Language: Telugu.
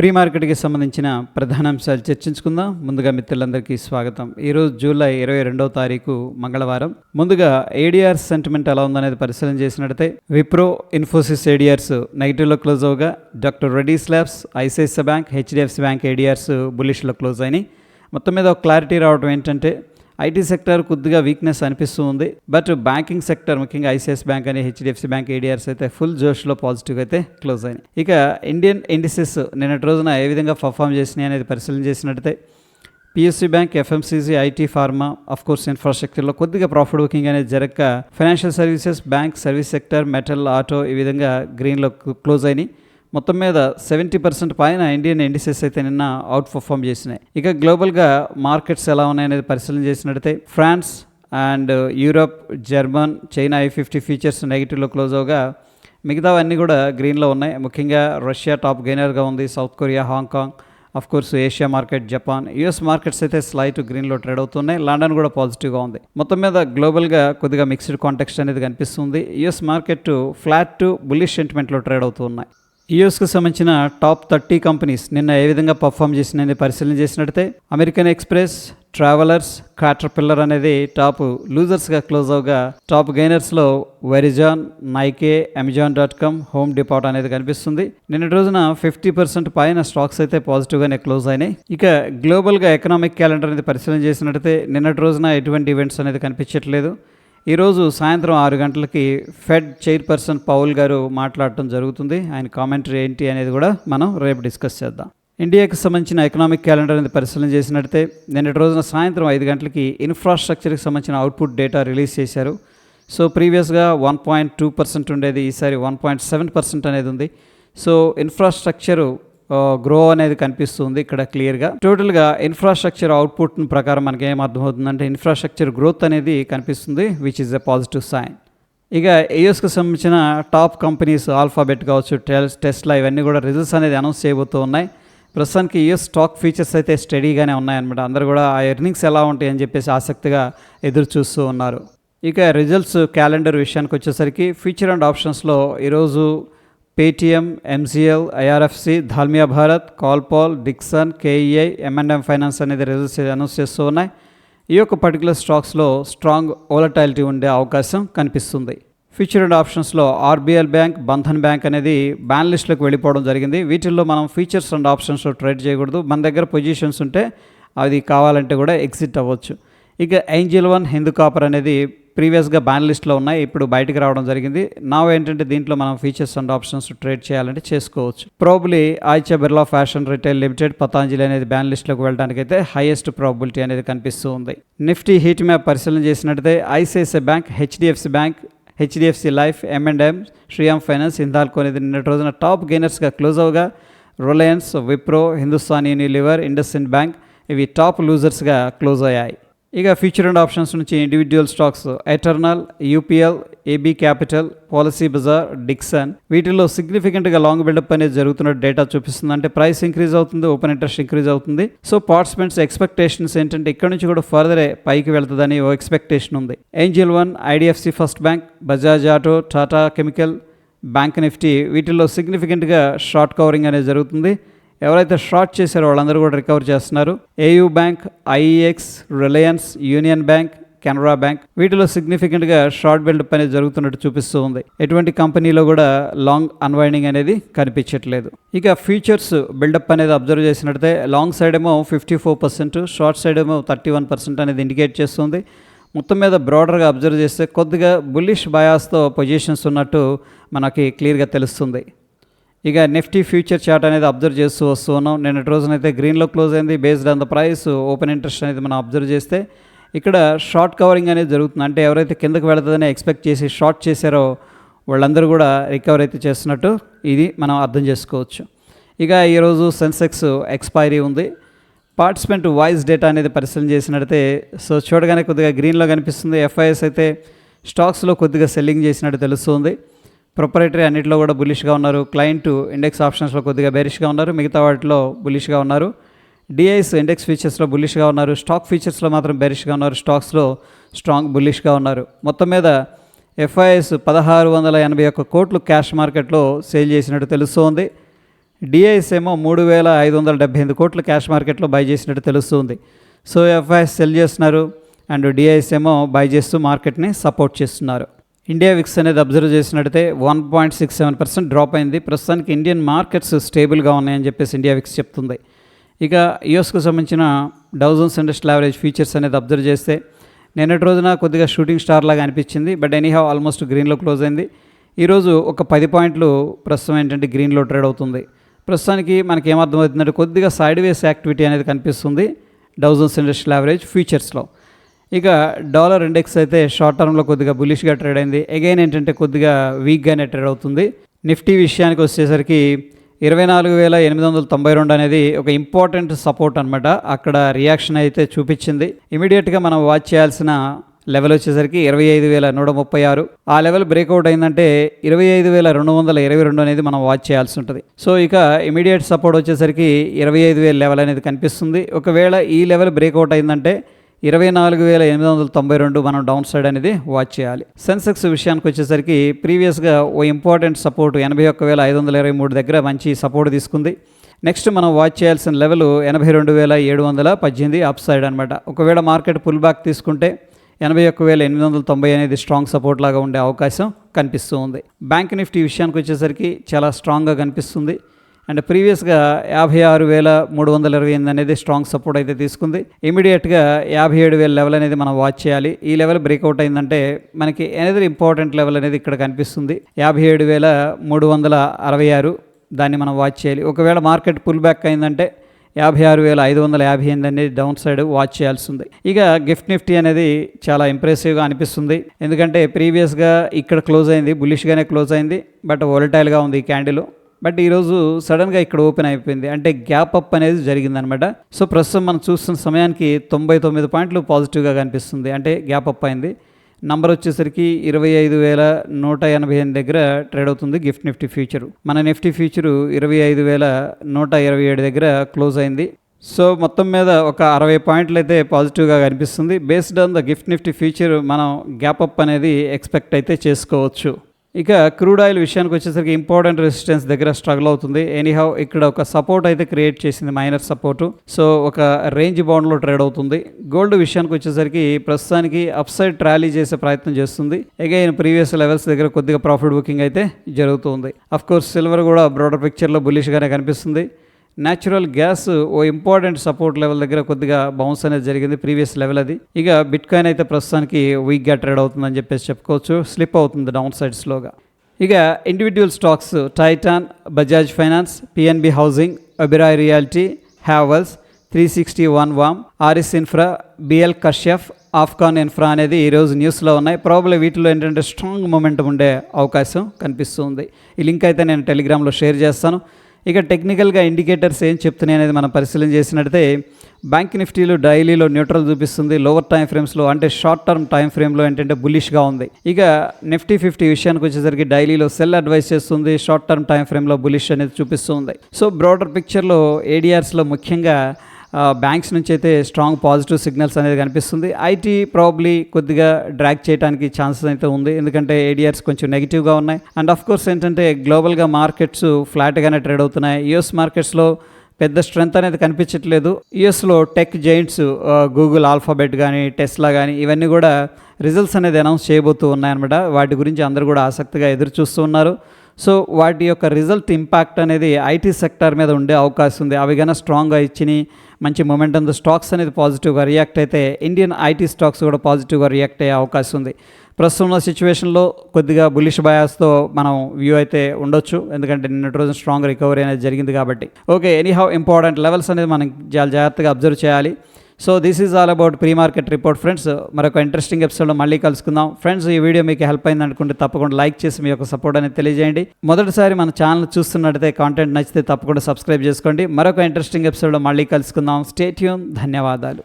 ప్రీ మార్కెట్కి సంబంధించిన ప్రధాన అంశాలు చర్చించుకుందాం. ముందుగా మిత్రులందరికీ స్వాగతం. ఈరోజు జూలై ఇరవై రెండవ తారీఖు మంగళవారం. ముందుగా ఏడీఆర్ సెంటిమెంట్ ఎలా ఉందనేది పరిశీలన చేసినట్టయితే విప్రో ఇన్ఫోసిస్ ఏడిఆర్స్ నెగిటివ్లో close అవగా doctor Reddy's labs ICICI bank HDFC bank ADRs బులిష్లో close అయినాయి. మొత్తం మీద ఒక క్లారిటీ రావడం ఏంటంటే ఐటీ సెక్టర్ కొద్దిగా వీక్నెస్ అనిపిస్తూ ఉంది. బట్ బ్యాంకింగ్ సెక్టర్ ముఖ్యంగా ఐసిఐసి బ్యాంక్ అని హెచ్డిఎఫ్సి బ్యాంక్ ఏడిఆర్స్ అయితే ఫుల్ జోష్లో పాజిటివ్గా అయితే క్లోజ్ అయినాయి. ఇక ఇండియన్ ఇండిసెస్ నిన్నటి రోజున ఏ విధంగా పర్ఫామ్ చేసినాయి అనేది పరిశీలన చేసినట్టయితే PSC bank FMCG IT pharma of course ఇన్ఫ్రాస్ట్రక్చర్లో కొద్దిగా ప్రాఫిట్ బుకింగ్ అనేది జరగక financial services bank service sector metal auto ఈ విధంగా గ్రీన్లో క్లోజ్ అయినాయి. మొత్తం మీద సెవెంటీ పర్సెంట్ పైన ఇండియన్ ఇండిసెస్ అయితే నిన్న అవుట్ పర్ఫామ్ చేసినాయి. ఇక గ్లోబల్గా మార్కెట్స్ ఎలా ఉన్నాయనేది పరిశీలన చేసినట్టయితే France and Europe German China A fifty futures నెగిటివ్లో close అవగా మిగతావన్నీ కూడా గ్రీన్లో ఉన్నాయి. ముఖ్యంగా రష్యా టాప్ గెయినర్గా ఉంది South Korea Hong Kong of course Asia market Japan US markets అయితే స్లైట్ గ్రీన్లో ట్రేడ్ అవుతున్నాయి. లండన్ కూడా పాజిటివ్గా ఉంది. మొత్తం మీద గ్లోబల్గా కొద్దిగా మిక్స్డ్ కాంటెక్స్ట్ అనేది కనిపిస్తుంది. US market flat to bullish సెంటిమెంట్లో trade అవుతున్నాయి యూఎస్కి సంబంధించిన టాప్ థర్టీ కంపెనీస్ నిన్న ఏ విధంగా పర్ఫామ్ చేసినది పరిశీలన చేసినట్టయితే American Express Travelers Caterpillar అనేది టాప్ లూజర్స్గా క్లోజ్ అవగా top గెయినర్స్లో Verizon Nike Amazon dot com Home Depot అనేది కనిపిస్తుంది. నిన్నటి రోజున ఫిఫ్టీ పర్సెంట్ పైన స్టాక్స్ అయితే పాజిటివ్గానే క్లోజ్ అయినాయి. ఇక గ్లోబల్గా ఎకనామిక్ క్యాలెండర్ అనేది పరిశీలన చేసినట్టయితే నిన్నటి రోజున ఎటువంటి ఈవెంట్స్ అనేది కనిపించట్లేదు. ఈరోజు సాయంత్రం ఆరు గంటలకి ఫెడ్ చైర్పర్సన్ పౌల్ గారు మాట్లాడటం జరుగుతుంది. ఆయన కామెంటరీ ఏంటి అనేది కూడా మనం రేపు డిస్కస్ చేద్దాం. ఇండియాకి సంబంధించిన ఎకనామిక్ క్యాలెండర్ అనేది పరిశీలన చేసినట్టయితే నిన్నటి రోజున సాయంత్రం ఐదు గంటలకి ఇన్ఫ్రాస్ట్రక్చర్కి సంబంధించిన అవుట్పుట్ డేటా రిలీజ్ చేశారు. సో ప్రీవియస్గా వన్ పాయింట్ టూ పర్సెంట్ ఉండేది ఈసారి వన్ పాయింట్ సెవెన్ పర్సెంట్ అనేది ఉంది. సో ఇన్ఫ్రాస్ట్రక్చరు గ్రో అనేది కనిపిస్తుంది ఇక్కడ క్లియర్గా టోటల్గా ఇన్ఫ్రాస్ట్రక్చర్ అవుట్పుట్ ప్రకారం మనకి ఏం అర్థమవుతుందంటే ఇన్ఫ్రాస్ట్రక్చర్ గ్రోత్ అనేది కనిపిస్తుంది which is a positive sign ఇక ఏఎస్కి సంబంధించిన టాప్ కంపెనీస్ ఆల్ఫాబెట్ కావచ్చు టెల్స్ టెస్లా ఇవన్నీ కూడా రిజల్ట్స్ అనేది అనౌన్స్ చేయబోతూ ఉన్నాయి. ప్రస్తుతానికి యూఎస్ స్టాక్ ఫీచర్స్ అయితే స్టడీగానే ఉన్నాయన్నమాట. అందరూ కూడా ఆ ఎర్నింగ్స్ ఎలా ఉంటాయి అని చెప్పేసి ఆసక్తిగా ఎదురు చూస్తూ ఉన్నారు. ఇక రిజల్ట్స్ క్యాలెండర్ విషయానికి వచ్చేసరికి ఫ్యూచర్ అండ్ ఆప్షన్స్లో ఈరోజు Paytm MCL IRFC Dalmia Bharat కాల్పాల్ Dixon KEI M&M finance అనేది రిజల్ట్స్ అనౌన్స్ చేస్తూ ఉన్నాయి. ఈ యొక్క పర్టికులర్ స్టాక్స్లో స్ట్రాంగ్ ఓలటాలిటీ ఉండే అవకాశం కనిపిస్తుంది. ఫ్యూచర్ అండ్ ఆప్షన్స్లో ఆర్బీఎల్ బ్యాంక్ బంధన్ బ్యాంక్ అనేది బ్యాన్ లిస్ట్లోకి వెళ్ళిపోవడం జరిగింది. వీటిల్లో మనం ఫీచర్స్ అండ్ ఆప్షన్స్లో ట్రేడ్ చేయకూడదు. మన దగ్గర పొజిషన్స్ ఉంటే అది కావాలంటే కూడా ఎగ్జిట్ అవ్వచ్చు. ఇక ఏంజిల్ వన్ హిందూ కాపర్ అనేది ప్రీవియస్గా బ్యాన్ లిస్ట్లో ఉన్నాయి. ఇప్పుడు బయటకు రావడం జరిగింది. నా ఏంటంటే దీంట్లో మనం ఫీచర్స్ అండ్ ఆప్షన్స్ ట్రేడ్ చేయాలంటే చేసుకోవచ్చు. Probably ఆయిచా Birla fashion retail limited Patanjali అనేది బ్యాన్ లిస్ట్లోకి వెళ్ళడానికి అయితే హైయెస్ట్ ప్రాబిలిటీ అనేది కనిపిస్తూ ఉంది. నిఫ్టీ హీట్ మ్యాప్ పరిశీలన చేసినట్టయితే ICICI bank HDFC bank HDFC life M and M Shriram finance Hindalco అనేది నిన్నటి రోజున టాప్ గెయినర్స్గా క్లోజ్ అవగా Reliance Wipro Hindustan Unilever IndusInd bank ఇవి టాప్ లూజర్స్గా క్లోజ్ అయ్యాయి. ఇక ఫ్యూచర్ అండ్ ఆప్షన్స్ నుంచి individual stocks Eternal UPL AB capital Policybazaar Dixon వీటిలో సిగ్నిఫికెంట్గా లాంగ్ బిల్డప్ అనేది జరుగుతున్న డేటా చూపిస్తుంది అంటే ప్రైస్ ఇంక్రీజ్ అవుతుంది ఓపెన్ ఇంట్రెస్ట్ ఇంక్రీజ్ అవుతుంది. సో పార్టిసిపెంట్స్ ఎక్స్పెక్టేషన్స్ ఏంటంటే ఇక్కడ నుంచి కూడా ఫర్దరే పైకి వెళ్తుందని ఓ ఎక్స్పెక్టేషన్ ఉంది. Angel One IDFC first bank Bajaj auto Tata chemical bank Nifty వీటిల్లో సిగ్నిఫికెంట్గా షార్ట్ కవరింగ్ అనేది జరుగుతుంది. ఎవరైతే షార్ట్ చేశారో వాళ్ళందరూ కూడా రికవర్ చేస్తున్నారు. AU bank IEX Reliance union bank Canara bank వీటిలో సిగ్నిఫికెంట్గా షార్ట్ బిల్డప్ అనేది జరుగుతున్నట్టు చూపిస్తూ ఉంది. ఎటువంటి కంపెనీలో కూడా లాంగ్ అన్వైండింగ్ అనేది కనిపించట్లేదు. ఇక ఫ్యూచర్స్ బిల్డప్ అనేది అబ్జర్వ్ చేసినట్టయితే లాంగ్ సైడ్ ఏమో fifty four percent short side ఏమో థర్టీ వన్ పర్సెంట్ అనేది ఇండికేట్ చేస్తుంది. మొత్తం మీద బ్రాడర్గా అబ్జర్వ్ చేస్తే కొద్దిగా బుల్లిష్ బయాస్తో పొజిషన్స్ ఉన్నట్టు మనకి క్లియర్గా తెలుస్తుంది. ఇక నిఫ్టీ ఫ్యూచర్ చార్ట్ అనేది అబ్జర్వ్ చేస్తూ వస్తూ ఉన్నాం. నిన్నటి రోజునైతే గ్రీన్లో క్లోజ్ అయింది. Based on the price open interest అనేది మనం అబ్జర్వ్ చేస్తే ఇక్కడ షార్ట్ కవరింగ్ అనేది జరుగుతుంది. అంటే ఎవరైతే కిందకు వెళుతుందని ఎక్స్పెక్ట్ చేసి షార్ట్ చేశారో వాళ్ళందరూ కూడా రికవర్ అయితే చేస్తున్నట్టు ఇది మనం అర్థం చేసుకోవచ్చు. ఇక ఈరోజు సెన్సెక్స్ ఎక్స్పైరీ ఉంది. పార్టిసిపెంట్ వాయిస్ డేటా అనేది పరిశీలన చేసినట్టయితే సో చూడగానే కొద్దిగా గ్రీన్లో కనిపిస్తుంది. ఎఫ్ఐఎస్ అయితే స్టాక్స్లో కొద్దిగా సెల్లింగ్ చేసినట్టు తెలుస్తుంది. ప్రొపరేటరీ అన్నింటిలో కూడా బులిష్గా ఉన్నారు. క్లయింట్ ఇండెక్స్ ఆప్షన్స్లో కొద్దిగా బెరిష్గా ఉన్నారు. మిగతా వాటిలో బులిష్గా ఉన్నారు. డిఐస్ ఇండెక్స్ ఫీచర్స్లో బులిష్గా ఉన్నారు. స్టాక్ ఫీచర్స్లో మాత్రం బెరిష్గా ఉన్నారు. స్టాక్స్లో స్ట్రాంగ్ బులిష్గా ఉన్నారు. మొత్తం మీద ఎఫ్ఐఎస్ పదహారు వందల ఎనభై ఒక్క కోట్లు క్యాష్ మార్కెట్లో సేల్ చేసినట్టు తెలుస్తోంది. డిఐఎస్ ఏమో మూడు వేల ఐదు వందల డెబ్బై ఎనిమిది కోట్లు క్యాష్ మార్కెట్లో బై చేసినట్టు తెలుస్తుంది. సో ఎఫ్ఐఎస్ సెల్ చేస్తున్నారు. అండ్ డిఐఎస్ ఏమో బై చేస్తూ మార్కెట్ని సపోర్ట్ చేస్తున్నారు. ఇండియా విక్స్ అనేది అబ్జర్వ్ చేసినట్టయితే one point six seven percent drop అయింది. ప్రస్తుతానికి ఇండియన్ మార్కెట్స్ స్టేబుల్గా ఉన్నాయని చెప్పేసి ఇండియా విక్స్ చెప్తుంది. ఇక యుఎస్కు సంబంధించిన Dow Jones industrial average features అనేది అబ్జర్వ్ చేస్తే నిన్నటి రోజున కొద్దిగా షూటింగ్ స్టార్ లాగా అనిపించింది. బట్ ఎనీహావ్ ఆల్మోస్ట్ గ్రీన్లో క్లోజ్ అయింది. ఈరోజు ఒక పది పాయింట్లు ప్రస్తుతం ఏంటంటే గ్రీన్లో ట్రేడ్ అవుతుంది. ప్రస్తుతానికి మనకి ఏమర్థమవుతుందంటే కొద్దిగా సైడ్ వేస్ యాక్టివిటీ అనేది కనిపిస్తుంది. డౌజన్స్ ఇండస్ట్రియల్ యావరేజ్ ఫ్యూచర్స్లో ఇక డాలర్ ఇండెక్స్ అయితే షార్ట్ టర్మ్లో కొద్దిగా బులిష్గా ట్రేడ్ అయింది. అగైన్ ఏంటంటే కొద్దిగా వీక్గానే ట్రేడ్ అవుతుంది. నిఫ్టీ విషయానికి వచ్చేసరికి ఇరవై నాలుగు వేల ఎనిమిది వందల తొంభై రెండు అనేది ఒక ఇంపార్టెంట్ సపోర్ట్ అనమాట అక్కడ రియాక్షన్ అయితే చూపించింది. ఇమీడియట్గా మనం వాచ్ చేయాల్సిన లెవెల్ వచ్చేసరికి ఇరవై ఐదు వేల నూట ముప్పై ఆరు. ఆ లెవెల్ బ్రేక్అవుట్ అయిందంటే ఇరవై ఐదు వేల రెండు వందల ఇరవై రెండు అనేది మనం వాచ్ చేయాల్సి ఉంటుంది. సో ఇక ఇమీడియట్ సపోర్ట్ వచ్చేసరికి ఇరవై ఐదు వేల లెవెల్ అనేది కనిపిస్తుంది. ఒకవేళ ఈ లెవెల్ బ్రేక్అవుట్ అయిందంటే ఇరవై నాలుగు వేల ఎనిమిది వందల తొంభై రెండు మనం డౌన్ సైడ్ అనేది వాచ్ చేయాలి. సెన్సెక్స్ విషయానికి వచ్చేసరికి ప్రీవియస్గా ఓ ఇంపార్టెంట్ సపోర్ట్ ఎనభై ఒక్క వేల ఐదు వందల ఇరవై మూడు దగ్గర మంచి సపోర్ట్ తీసుకుంది. నెక్స్ట్ మనం వాచ్ చేయాల్సిన లెవెల్ ఎనభై రెండు వేల ఏడు వందల పద్దెనిమిది అప్ సైడ్ అనమాట ఒకవేళ మార్కెట్ పుల్ బ్యాక్ తీసుకుంటే ఎనభై ఒక్క వేల ఎనిమిది వందల తొంభై అనేది స్ట్రాంగ్ సపోర్ట్ లాగా ఉండే అవకాశం కనిపిస్తూ ఉంది. బ్యాంక్ నిఫ్టీ విషయానికి వచ్చేసరికి చాలా స్ట్రాంగ్గా కనిపిస్తుంది. అండ్ ప్రీవియస్గా యాభై ఆరు వేల మూడు వందల ఇరవై ఎనిమిది అనేది స్ట్రాంగ్ సపోర్ట్ అయితే తీసుకుంది. ఇమీడియట్గా యాభై ఏడు వేల లెవెల్ అనేది మనం వాచ్ చేయాలి. ఈ లెవెల్ బ్రేక్అవుట్ అయిందంటే మనకి ఎనదర్ ఇంపార్టెంట్ లెవెల్ అనేది ఇక్కడ కనిపిస్తుంది. యాభై ఏడు వేల మూడు వందల అరవై ఆరు దాన్ని మనం వాచ్ చేయాలి. ఒకవేళ మార్కెట్ పుల్ బ్యాక్ అయిందంటే యాభై ఆరు వేల ఐదు వందల యాభై ఎనిమిది అనేది డౌన్ సైడ్ వాచ్ చేయాల్సి ఉంది ఇక గిఫ్ట్ నిఫ్టీ అనేది చాలా ఇంప్రెసివ్గా అనిపిస్తుంది. ఎందుకంటే ప్రీవియస్గా ఇక్కడ క్లోజ్ అయింది బులిష్గానే క్లోజ్ అయింది బట్ వోలటైల్గా ఉంది ఈ క్యాండిల్. బట్ ఈరోజు సడన్గా ఇక్కడ ఓపెన్ అయిపోయింది. అంటే గ్యాప్ అప్ అనేది జరిగిందనమాట. సో ప్రస్తుతం మనం చూస్తున్న సమయానికి తొంభై తొమ్మిది పాయింట్లు పాజిటివ్గా కనిపిస్తుంది. అంటే గ్యాప్ అప్ అయింది. నంబర్ వచ్చేసరికి ఇరవై ఐదు వేల నూట ఎనభై ఎనిమిది దగ్గర ట్రేడ్ అవుతుంది గిఫ్ట్ నిఫ్టీ ఫ్యూచరు. మన నిఫ్టీ ఫ్యూచరు ఇరవై ఐదు వేల నూట ఇరవై ఏడు దగ్గర క్లోజ్ అయింది. సో మొత్తం మీద ఒక అరవై పాయింట్లు అయితే పాజిటివ్గా కనిపిస్తుంది. Based on the gift Nifty future మనం గ్యాప్ అప్ అనేది ఎక్స్పెక్ట్ అయితే చేసుకోవచ్చు. ఇక క్రూడ్ ఆయిల్ విషయానికి వచ్చేసరికి ఇంపార్టెంట్ రెసిస్టెన్స్ దగ్గర స్ట్రగుల్ అవుతుంది. ఎనీహౌ ఇక్కడ ఒక సపోర్ట్ అయితే క్రియేట్ చేసింది మైనర్ సపోర్టు. సో ఒక రేంజ్ బౌండ్లో ట్రేడ్ అవుతుంది. గోల్డ్ విషయానికి వచ్చేసరికి ప్రస్తుతానికి అప్ సైడ్ ట్రాలీ చేసే ప్రయత్నం చేస్తుంది. అగైన్ ప్రీవియస్ లెవెల్స్ దగ్గర కొద్దిగా ప్రాఫిట్ బుకింగ్ అయితే జరుగుతుంది. అఫ్ కోర్స్ సిల్వర్ కూడా బ్రాడర్ పిక్చర్లో బులిష్గానే కనిపిస్తుంది. న్యాచురల్ గ్యాస్ ఓ ఇంపార్టెంట్ సపోర్ట్ లెవెల్ దగ్గర కొద్దిగా బౌన్స్ అనేది జరిగింది ప్రీవియస్ లెవెల్ అది. ఇక బిట్ కాయిన్ అయితే ప్రస్తుతానికి వీక్గా ట్రేడ్ అవుతుందని చెప్పేసి చెప్పుకోవచ్చు. స్లిప్ అవుతుంది డౌన్ సైడ్ స్లోగా ఇక individual stocks Titan Bajaj finance PNB housing అబిరాయ్ reality Havells three sixty one వామ్ ఆరిస్ ఇన్ఫ్రా బిఎల్ కష్యఫ్ ఆఫ్ఘాన్ ఇన్ఫ్రా అనేది ఈరోజు న్యూస్లో ఉన్నాయి. ప్రాబ్లం వీటిలో ఏంటంటే స్ట్రాంగ్ మూమెంట్ ఉండే అవకాశం కనిపిస్తుంది. ఈ లింక్ అయితే నేను టెలిగ్రామ్లో షేర్ చేస్తాను. ఇక టెక్నికల్గా ఇండికేటర్స్ ఏం చెప్తున్నాయి అనేది మనం పరిశీలన చేసినట్టయితే బ్యాంక్ నిఫ్టీలో డైలీలో న్యూట్రల్ చూపిస్తుంది లోవర్ టైం ఫ్రేమ్స్లో అంటే షార్ట్ టర్మ్ టైం ఫ్రేమ్లో ఏంటంటే బులిష్గా ఉంది. ఇక నిఫ్టీ ఫిఫ్టీ విషయానికి వచ్చేసరికి డైలీలో సెల్ అడ్వైస్ చేస్తుంది షార్ట్ టర్మ్ టైం ఫ్రేమ్లో బులిష్ అనేది చూపిస్తుంది. సో బ్రాడర్ పిక్చర్లో ఏడిఆర్స్లో ముఖ్యంగా బ్యాంక్స్ నుంచి అయితే స్ట్రాంగ్ పాజిటివ్ సిగ్నల్స్ అనేది కనిపిస్తుంది. ఐటీ ప్రాబ్లీ కొద్దిగా డ్రాక్ చేయడానికి ఛాన్సెస్ అయితే ఉంది. ఎందుకంటే ఏడిఆర్స్ కొంచెం నెగిటివ్గా ఉన్నాయి. అండ్ ఆఫ్ కోర్స్ ఏంటంటే గ్లోబల్గా మార్కెట్స్ ఫ్లాట్గానే ట్రేడ్ అవుతున్నాయి. యుఎస్ మార్కెట్స్లో పెద్ద స్ట్రెంత్ అనేది కనిపించట్లేదు. యుఎస్లో టెక్ జైంట్స్ గూగుల్ ఆల్ఫాబెట్ కానీ టెస్లా కానీ ఇవన్నీ కూడా రిజల్ట్స్ అనేది అనౌన్స్ చేయబోతూ ఉన్నాయన్నమాట. వాటి గురించి అందరూ కూడా ఆసక్తిగా ఎదురు చూస్తూ ఉన్నారు. సో వాటి యొక్క రిజల్ట్ ఇంపాక్ట్ అనేది ఐటీ సెక్టార్ మీద ఉండే అవకాశం ఉంది. అవి కన్నా స్ట్రాంగ్గా ఇచ్చినాయి మంచి మొమెంటం స్టాక్స్ అనేది పాజిటివ్గా రియాక్ట్ అయితే ఇండియన్ ఐటీ స్టాక్స్ కూడా పాజిటివ్గా రియాక్ట్ అయ్యే అవకాశం ఉంది. ప్రస్తుతం సిచ్యువేషన్లో కొద్దిగా బులిష్ బయాస్తో మనం వ్యూ అయితే ఉండొచ్చు. ఎందుకంటే నిన్నటి రోజు స్ట్రాంగ్ రికవరీ అనేది జరిగింది కాబట్టి. Okay anyhow important levels అనేది మనం చాలా జాగ్రత్తగా అబ్జర్వ్ చేయాలి. So this is all about pre market report friends మరొక ఇంట్రెస్టింగ్ ఎపిసోడ్లో మళ్ళీ కలుసుకుందాం. ఫ్రెండ్స్ ఈ వీడియో మీకు హెల్ప్ అయింది అనుకుంటే తప్పకుండా లైక్ చేసి మీ యొక్క సపోర్ట్ అనేది తెలియజేయండి. మొదటిసారి మన ఛానల్ చూస్తున్నట్టయితే కాంటెంట్ నచ్చితే తప్పకుండా సబ్స్క్రైబ్ చేసుకోండి. మరొక ఇంట్రెస్టింగ్ ఎపిసోడ్లో మళ్ళీ కలుసుకుందాం. స్టేట్యూన్ ధన్యవాదాలు.